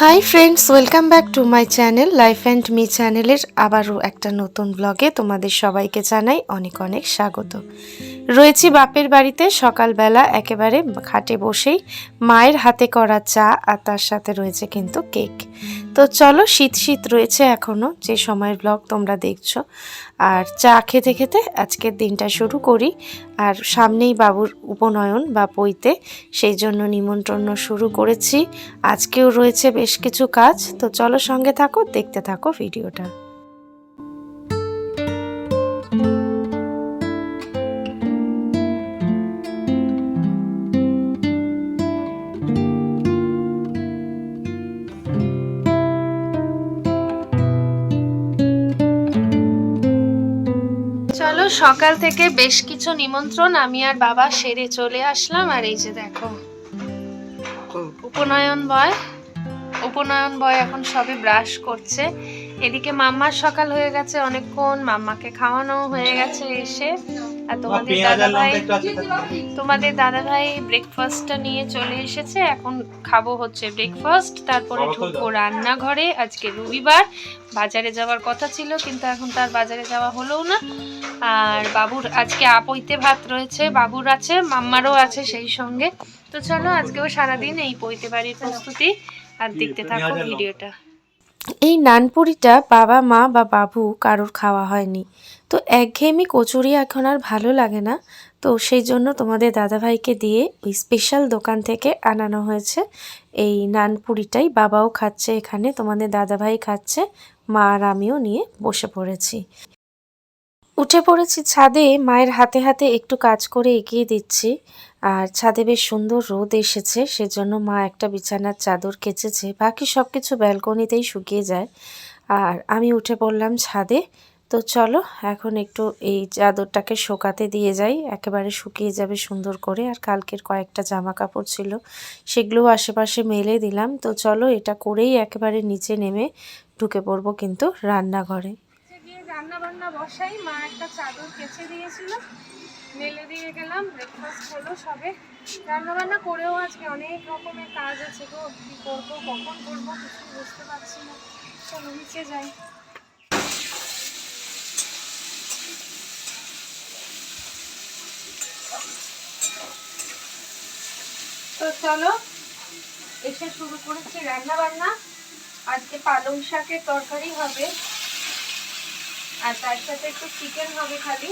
Hi friends welcome back to my channel life and me চ্যানেলের আবারও একটা নতুন ব্লগে তোমাদের সবাইকে জানাই অনেক অনেক স্বাগত। রয়েছি বাপের বাড়িতে, সকালবেলা একেবারে খাটে বসেই মায়ের হাতে করা চা আর তার সাথে রয়েছে কিন্তু কেক। তো চলো শীত শীত রয়েছে এখনও যে সময়ের ব্লগ তোমরা দেখছ। আর চা খেতে খেতে আজকের দিনটা শুরু করি। আর সামনেই বাবুর উপনয়ন বা পইতে সেই জন্য নিমন্ত্রণ শুরু করেছি। আজকেও রয়েছে বেশ কিছু কাজ, তো চলো সঙ্গে থাকো, দেখতে থাকো ভিডিওটা। চলো সকাল থেকে বেশ কিছু নিমন্ত্রণ, আমি আর বাবা সেরে চলে আসলাম, আর এই যে দেখো, উপনয়ন বয়। উপনয়ন বয় এখন সবে ব্রাশ করছে। এদিকে মাম্মার সকাল হয়ে গেছে অনেকক্ষণ মাম্মাকে খাওয়ানো হয়ে গেছে এসে। আর তোমাদের দাদা ভাই তোমাদের দাদা ভাই ব্রেকফাস্টটা নিয়ে চলে এসেছে এখন খাব হচ্ছে ব্রেকফাস্ট তারপরে ঢুকবো রান্নাঘরে আজকে রবিবার। বাজারে যাওয়ার কথা ছিল কিন্তু এখন তার বাজারে যাওয়া হলো না। আর বাবুর আজকে আপইতে ভাত রয়েছে বাবুর আছে মাম্মারও আছে সেই সঙ্গে। তো চলো আজকেও সারাদিন এই পৈতে বাড়ির প্রস্তুতি। আর দেখতে থাকো ভিডিওটা। এই নানপুরিটা বাবা মা বা বাবু কারোর খাওয়া হয়নি। তো একঘেয়েমি কচুরি এখন আর ভালো লাগে না। তো সেই জন্য তোমাদের দাদাভাইকে দিয়ে ওই স্পেশাল দোকান থেকে আনানো হয়েছে। এই নানপুরিটাই বাবাও খাচ্ছে এখানে তোমাদের দাদাভাই খাচ্ছে মা আর আমিও নিয়ে বসে পড়েছি। উঠে পড়েছি ছাদে, মায়ের হাতে হাতে একটু কাজ করে এগিয়ে দিচ্ছি। আর ছাদে বেশ সুন্দর রোদ এসেছে, সেজন্য মা একটা বিছানার চাদর কেচেছে। বাকি সব কিছু ব্যালকনিতেই শুকিয়ে যায়। আর আমি উঠে পড়লাম ছাদে। তো চলো, এখন একটু এই চাদরটাকে শোকাতে দিয়ে যাই। একেবারে শুকিয়ে যাবে সুন্দর করে। আর কালকের কয়েকটা জামা কাপড় ছিল সেগুলো আশেপাশে মেলে দিলাম। তো চলো, এটা করেই একেবারে নিচে নেমে ঢুকে পড়ব কিন্তু রান্নাঘরে। রান্না বান্না বসাই, মা একটা চাদর কেচে দিয়েছিল, মেলে দিয়ে গেলাম ব্রেকফাস্ট হলো সবে। রান্না বান্না করেও আজকে অনেক রকমের কাজ আছে গো, কি করব, কখন করব কিছু বুঝতে পারছি না। চলো নিচে যাই। তো চলো, এসে শুরু করেছি রান্না বান্না আজকে পালং শাকের তরকারি হবে। আর তার সাথে একটু চিকেন হবে খালি।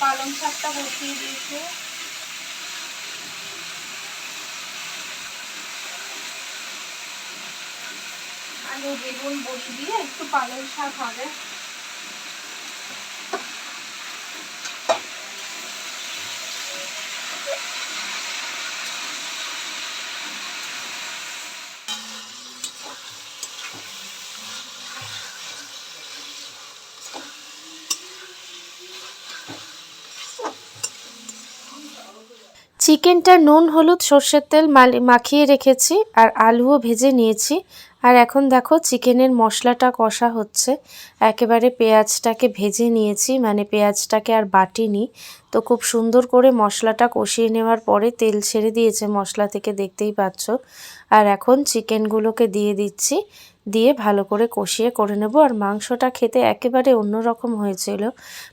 পালং শাকটা বসিয়ে দিয়েছে। আলু বেগুন বসিয়ে দিয়ে একটু পালং শাক হবে। চিকেনটা নুন, হলুদ, সর্ষের তেল মাখিয়ে রেখেছি আর আলুও ভেজে নিয়েছি। আর এখন দেখো চিকেনের মশলাটা কষা হচ্ছে। একেবারে পেঁয়াজটাকে ভেজে নিয়েছি মানে পেঁয়াজটাকে আর বাটিনি। তো খুব সুন্দর করে মশলাটা কষিয়ে নেওয়ার পরে তেল ছেড়ে দিয়েছে মশলা থেকে, দেখতেই পাচ্ছ। আর এখন চিকেনগুলোকে দিয়ে দিচ্ছি। দিয়ে ভালো করে কষিয়ে করে নেব। আর মাংসটা খেতে একেবারে অন্যরকম হয়েছিল।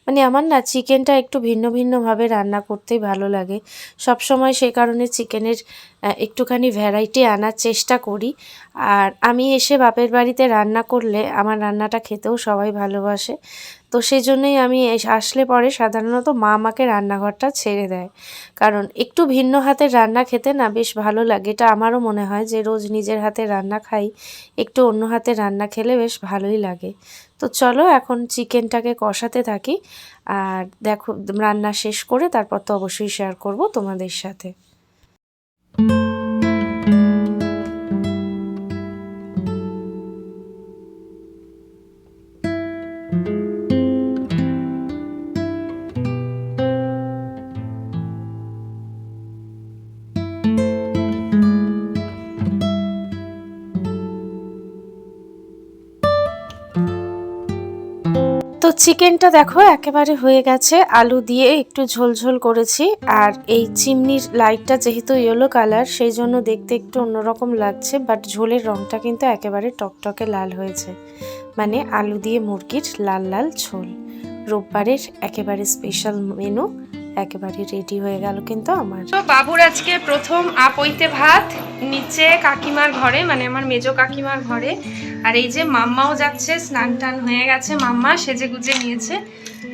মানে আমার না চিকেনটা একটু ভিন্ন ভিন্নভাবে রান্না করতেই ভালো লাগে। সব সময় সেই কারণে চিকেনের একটুখানি ভ্যারাইটি আনার চেষ্টা করি। আর আমি এসে বাপের বাড়িতে রান্না করলে আমার রান্নাটা খেতেও সবাই ভালোবাসে। তো সেই জন্যই আমি আসলে পরে সাধারণত মা আমাকে রান্নাঘরটা ছেড়ে দেয়। কারণ একটু ভিন্ন হাতের রান্না খেতে না বেশ ভালো লাগে। এটা আমারও মনে হয় যে রোজ নিজের হাতে রান্না খাই, একটু অন্য হাতে রান্না খেলে বেশ ভালোই লাগে। তো চলো এখন চিকেনটাকে কষাতে থাকি। আর দেখো, রান্না শেষ করে তারপর তো অবশ্যই শেয়ার করব তোমাদের সাথে। চিকেনটা দেখো, একেবারে হয়ে গেছে। আলু দিয়ে একটু ঝোলঝোল করেছি। আর এই চিমনির লাইটটা যেহেতু ইয়েলো কালার সেই জন্য দেখতে একটু অন্যরকম লাগছে বাট ঝোলের রংটা কিন্তু একেবারে টকটকে লাল হয়েছে। মানে আলু দিয়ে মুরগির লাল লাল ঝোল। রোববারের একেবারে স্পেশাল মেনু একেবারে রেডি হয়ে গেল কিন্তু আমার তো বাবুর আজকে প্রথম আপইতে ভাত নিচে কাকিমার ঘরে মানে আমার মেজো কাকিমার ঘরে আর এই যে মাম্মাও যাচ্ছে স্নান টান হয়ে গেছে মাম্মা সেজে গুজে নিয়েছে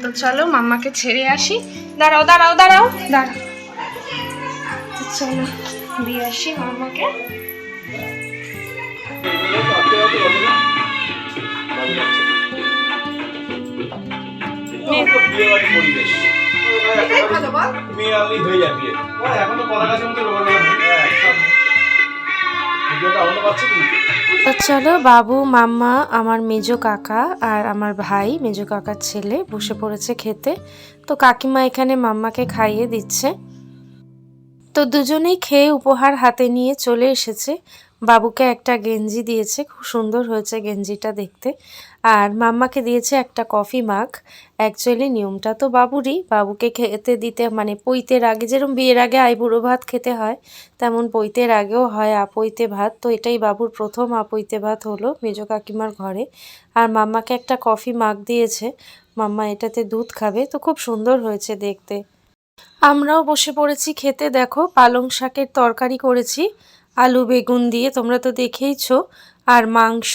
তো চলো মাম্মাকে ছেড়ে আসি দাঁড়াও দাঁড়াও দাঁড়াও দাঁড়াও চলো দিয়ে আসি মাম্মাকে বিয়ে মেয়ে হয়ে যায় বিয়ে। ও, এখনও কলা গাছের মতো রোবট ভিডিওটা অন্য পাচ্ছে কিন্তু চলো বাবু মাম্মা আমার মেজো কাকা আর আমার ভাই মেজো কাকার ছেলে বসে পড়েছে খেতে। তো কাকিমা এখানে মাম্মাকে খাইয়ে দিচ্ছে। তো দুজনেই খেয়ে উপহার হাতে নিয়ে চলে এসেছে। বাবুকে একটা গেঞ্জি দিয়েছে, খুব সুন্দর হয়েছে গেঞ্জিটা দেখতে। আর মাম্মাকে দিয়েছে একটা কফি মাগ। অ্যাকচুয়ালি নিয়মটা তো বাবুরই। বাবুকে খেতে দিতে মানে পৈতের আগে যেরকম বিয়ের আগে আইবুড়ো ভাত খেতে হয়, তেমন পৈতের আগেও হয় আপৈতে ভাত। তো এটাই বাবুর প্রথম আপৈতে ভাত হলো মেজ কাকিমার ঘরে। আর মাম্মাকে একটা কফি মাগ দিয়েছে। মাম্মা এটাতে দুধ খাবে, তো খুব সুন্দর হয়েছে দেখতে। আমরাও বসে পড়েছি খেতে, দেখো। পালং শাকের তরকারি করেছি। আলু, বেগুন দিয়ে তোমরা তো দেখেইছো। আর মাংস,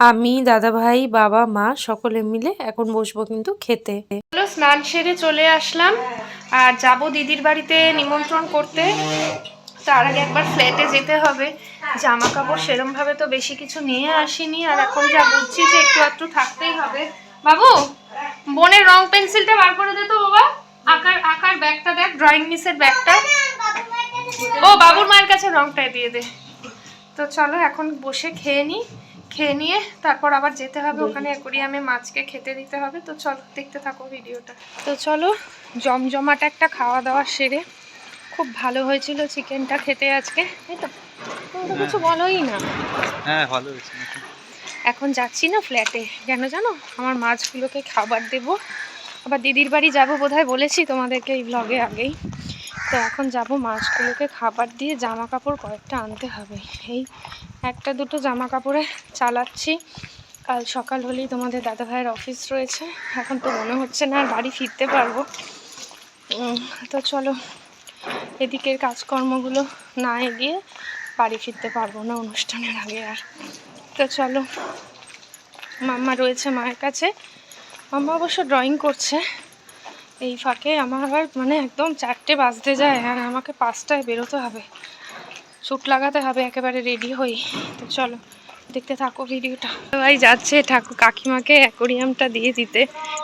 আমি, দাদাভাই, বাবা, মা সকলে মিলে এখন বসবো কিন্তু খেতে। হলো স্নান সেরে চলে আসলাম। আর যাব দিদির বাড়িতে নিমন্ত্রণ করতে। তার আগে একবার ফ্ল্যাটে যেতে হবে। জামা কাপড় সেরম ভাবে তো বেশি কিছু নিয়ে আসিনি। আর এখন যা বুঝছি যে একটু একটু থাকতেই হবে। বাবু, বোনের রং পেন্সিলটা বার করে দে তো বাবা। আকার আকার ব্যাগটা দেখ ড্রয়িং মিসের ব্যাগটা। ও বাবুর মায়ের কাছে রংটাই দিয়ে দে। তো চলো এখন বসে খেয়ে নিই খেয়ে নিয়ে তারপর আবার যেতে হবে ওখানে অ্যাকোরিয়ামে মাছকে খেতে দিতে হবে। তো চলো দেখতে থাকো ভিডিওটা। তো চলো জমজমাট একটা খাওয়া দাওয়া সেরে। খুব ভালো হয়েছিল চিকেনটা খেতে আজকে। তাই তো তো কিছু বলোই না। হ্যাঁ ভালো হয়েছে। এখন যাচ্ছি না ফ্ল্যাটে কেন জানো? আমার মাছগুলোকে খাবার দেব। আবার দিদির বাড়ি যাব বোধহয় বলেছি তোমাদেরকে এই ব্লগে আগেই। তো এখন যাব মাছগুলোকে খাবার দিয়ে জামা কাপড় কয়েকটা আনতে হবে। এই একটা দুটো জামা কাপড়ে চালাচ্ছি। কাল সকাল হলেই তোমাদের দাদা ভাইয়ের অফিস রয়েছে। এখন তো মনে হচ্ছে না আর বাড়ি ফিরতে পারব। তো চলো, এদিকের কাজকর্মগুলো না এগিয়ে বাড়ি ফিরতে পারব না অনুষ্ঠানের আগে আর। তো চলো, মাম্মা রয়েছে মায়ের কাছে। মাম্মা অবশ্য ড্রয়িং করছে। এই ফাঁকে আমার আবার মানে একদম চারটে বাজতে যায় আর আমাকে পাঁচটায় বেরোতে হবে। শ্যুট লাগাতে হবে, একেবারে রেডি হই। তো চলো, দেখতে থাকো ভিডিওটা সবাই যাচ্ছে ঠাকুর কাকিমাকে অ্যাকোরিয়ামটা দিয়ে দিতে।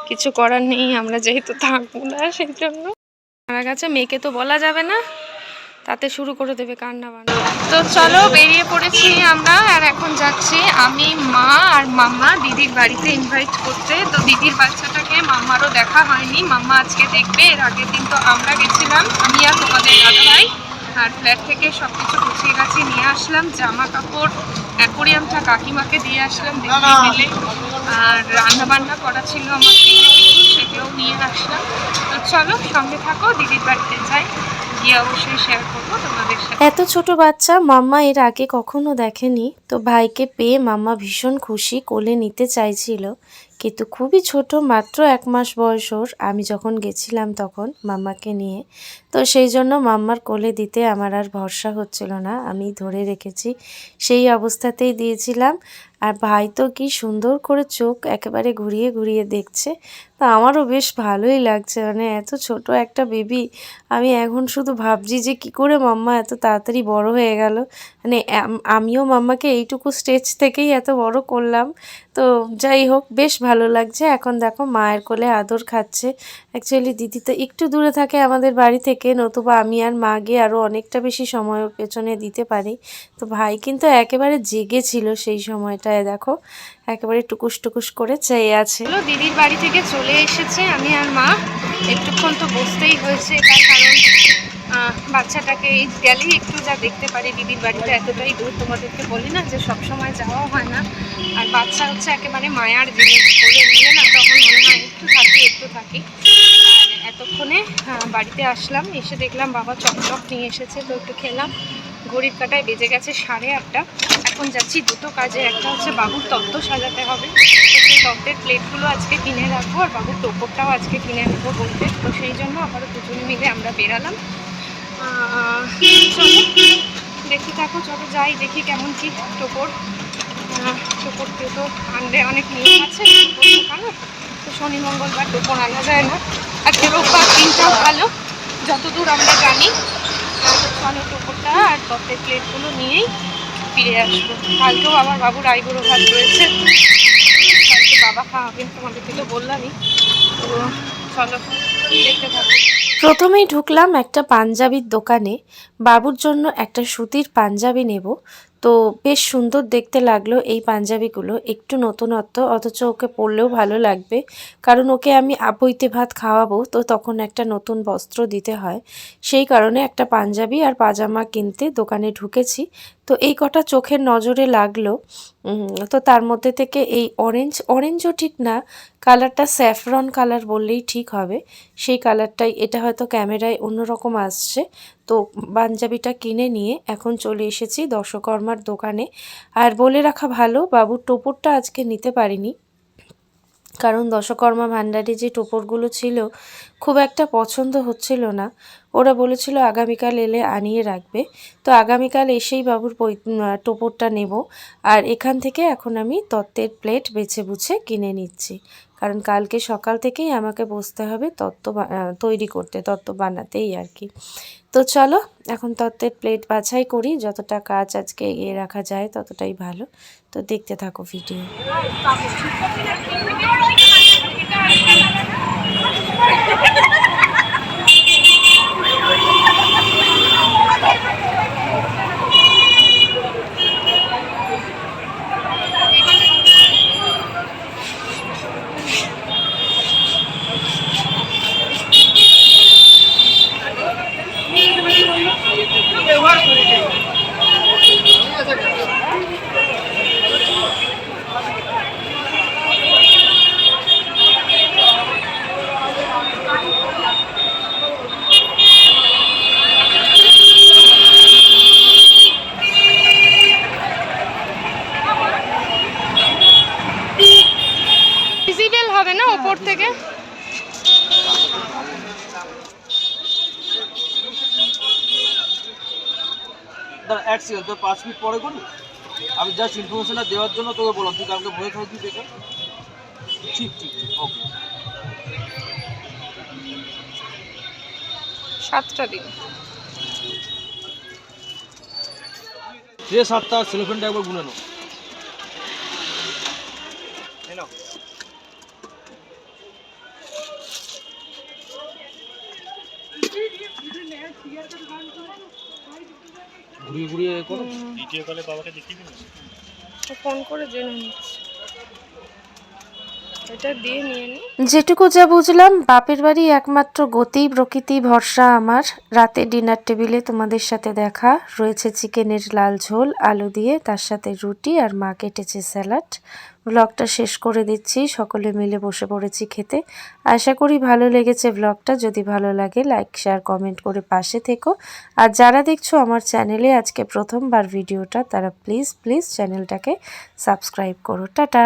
কিছু করার নেই, আমরা যেহেতু থাকব না, সেই জন্য। আমার কাছে মেয়েকে তো বলা যাবে না। তাতে শুরু করে দেবে কান্না বান্না তো চলো বেরিয়ে পড়েছি আমরা আর এখন যাচ্ছি আমি মা আর মাম্মা দিদির বাড়িতে ইনভাইট করতে। তো দিদির বাচ্চাটাকে মাম্মারও দেখা হয়নি। মাম্মা আজকে দেখবে এর আগের দিন তো আমরা গেছিলাম আমি আর তোমাদের দাদা ভাই আর ফ্ল্যাট থেকে সব কিছু গুছিয়ে গাছিয়ে নিয়ে আসলাম জামা কাপড় অ্যাকোরিয়ামটা কাকিমাকে দিয়ে আসলাম দেখে মিলে আর রান্না বান্না করা ছিল আমার কিছু সেগুলোও নিয়ে আসলাম। তো চলো সঙ্গে থাকো দিদির বাড়িতে যাই। এত ছোট বাচ্চা, মাম্মা এর আগে কখনো দেখেনি। তো ভাইকে পেয়ে মাম্মা ভীষণ খুশি, কোলে নিতে চাইছিল। কিন্তু খুবই ছোট, মাত্র এক মাস বয়স ওর। আমি যখন গেছিলাম তখন মাম্মাকে নিয়ে। তো সেই জন্য মাম্মার কোলে দিতে আমার আর ভরসা হচ্ছিল না। আমি ধরে রেখেছি, সেই অবস্থাতেই দিয়েছিলাম। আর ভাই তো কি সুন্দর করে চোখ একেবারে ঘুরিয়ে ঘুরিয়ে দেখছে। তো আমারও বেশ ভালোই লাগছে। মানে এত ছোট একটা বেবি আমি এখন শুধু ভাবছি যে কি করে মাম্মা এত তাড়াতাড়ি বড় হয়ে গেল। মানে আমিও মাম্মাকে এইটুকু স্টেজ থেকেই এত বড় করলাম। তো যাই হোক, বেশ ভালো লাগছে। এখন দেখো মায়ের কোলে আদর খাচ্ছে। অ্যাকচুয়ালি দিদি তো একটু দূরে থাকে আমাদের বাড়ি থেকে, নতুবা আমি আর মা গিয়ে আরও অনেকটা বেশি সময় পেছনে দিতে পারি। তো ভাই কিন্তু একেবারে জেগে ছিল সেই সময়টায়, দেখো। একেবারে টুকুস টুকুস করে চেয়ে আছে। দিদির বাড়ি থেকে চলে এসেছে, আমি আর মা। একটুক্ষণ তো বসতেই হয়েছে, তার কারণ বাচ্চাটাকে এই গেলেই একটু যা দেখতে পারি, দিদির বাড়িটা এতটাই দূর, তোমাদেরকে বলি না যে সব সময় যাওয়া হয় না। আর বাচ্চা হচ্ছে একেবারে মায়ার জিনিস, বলে নিলে না তখন মনে হয় একটু থাকি একটু থাকি। এতক্ষণে বাড়িতে আসলাম, এসে দেখলাম বাবা চকচক নিয়ে এসেছে, তো একটু খেলাম। ঘড়ির কাটায় বেজে গেছে সাড়ে আটটা। এখন যাচ্ছি দুটো কাজে, একটা হচ্ছে বাবুর তত্ত্ব সাজাতে হবে। তো সেই তত্ত্বের প্লেটগুলো আজকে কিনে রাখব আর বাবুর টোপরটাও আজকে কিনে নেব বলতে। তো সেই জন্য আবার দুজনে মিলে আমরা বেরালাম। চলো, দেখতে থাকো, চলো যাই, দেখি কেমন কি টোপর। টোপর টোপর তো আনলে অনেক নিয়ম আছে তো শনি, মঙ্গলবার টোপর আনা যায় না। আজকে রোববার দিনটাও ভালো, যতদূর আমরা জানি। আহ, টুকুরটা আর তত্ত্বের প্লেটগুলো নিয়েই ফিরে আসব। কালকেও আমার বাবুর আইবুড়ো ভাত রয়েছে। কালকে বাবা খাওয়াবেন তোমাদেরকে তো বললামই। তো চলো দেখতে থাকো। প্রথমেই ঢুকলাম একটা পাঞ্জাবির দোকানে। বাবুর জন্য একটা সুতির পাঞ্জাবি নেব। তো বেশ সুন্দর দেখতে লাগল এই পাঞ্জাবিগুলো। একটু নতুনত্ব, অথচ ওকে পরলেও ভালো লাগবে। কারণ ওকে আমি আপইতে ভাত খাওয়াবো, তো তখন একটা নতুন বস্ত্র দিতে হয়। সেই কারণে একটা পাঞ্জাবি আর পাজামা কিনতে দোকানে ঢুকেছি। তো এই কটা চোখের নজরে লাগল তো তার মধ্যে থেকে এই অরেঞ্জ অরেঞ্জও ঠিক না কালারটা স্যাফরন কালার বললেই ঠিক হবে। সেই কালারটাই এটা হয়তো ক্যামেরায় অন্যরকম আসছে। তো পাঞ্জাবিটা কিনে নিয়ে এখন চলে এসেছি দশকর্মার দোকানে। আর বলে রাখা ভালো, বাবুর টোপরটা আজকে নিতে পারিনি। কারণ দশকর্মা ভাণ্ডারে যে টোপরগুলো ছিল, খুব একটা পছন্দ হচ্ছিল না। ওরা বলেছিল, আগামীকাল এলে আনিয়ে রাখবে। তো আগামীকাল এসেই বাবুর টোপরটা নেব। আর এখান থেকে এখন আমি তত্ত্বের প্লেট বেছে বুছে কিনে নিচ্ছি। কারণ কালকে সকাল থেকেই আমাকে বসতে হবে তত্ত্ব তৈরি করতে, তত্ত্ব বানাতেই আর কি। তো চলো, এখন তত্ত্বের প্লেট বাছাই করি, যতটা কাজ আজকে এগিয়ে রাখা যায় ততটাই ভালো। তো দেখতে থাকো ভিডিও। হবে না ওপর থেকে? এক সেকেন্ড তোর পাঁচ মিনিট পরে করি আমি জাস্ট ইনফরমেশনটা দেওয়ার জন্য তোকে বললাম তুই কালকে বসে থাকবি দেখে। ঠিক ঠিক ঠিক ওকে সাতটা দিন। যে সাতটা সেলিফেনটা একবার গুনে নাও। ঘুরিয়ে ঘুরিয়ে করো। ভিডিও কলে বাবাকে দেখিয়ে দিন ফোন করে জেনে নিচ্ছি। যেটুকু যা বুঝলাম, বাপের বাড়ি একমাত্র গতি, প্রকৃতি, ভরসা আমার। রাতে ডিনার টেবিলে তোমাদের সাথে দেখা, রয়েছে চিকেনের লাল ঝোল, আলু দিয়ে, তার সাথে রুটি আর মা কেটেছে স্যালাড। ব্লগটা শেষ করে দিচ্ছি, সকলে মিলে বসে পড়েছি খেতে। আশা করি ভালো লেগেছে ব্লগটা, যদি ভালো লাগে লাইক, শেয়ার, কমেন্ট করে পাশে থেকো। আর যারা দেখছ আমার চ্যানেলে আজকে প্রথমবার ভিডিওটা, তারা প্লিজ প্লিজ চ্যানেলটাকে সাবস্ক্রাইব করো। টাটা!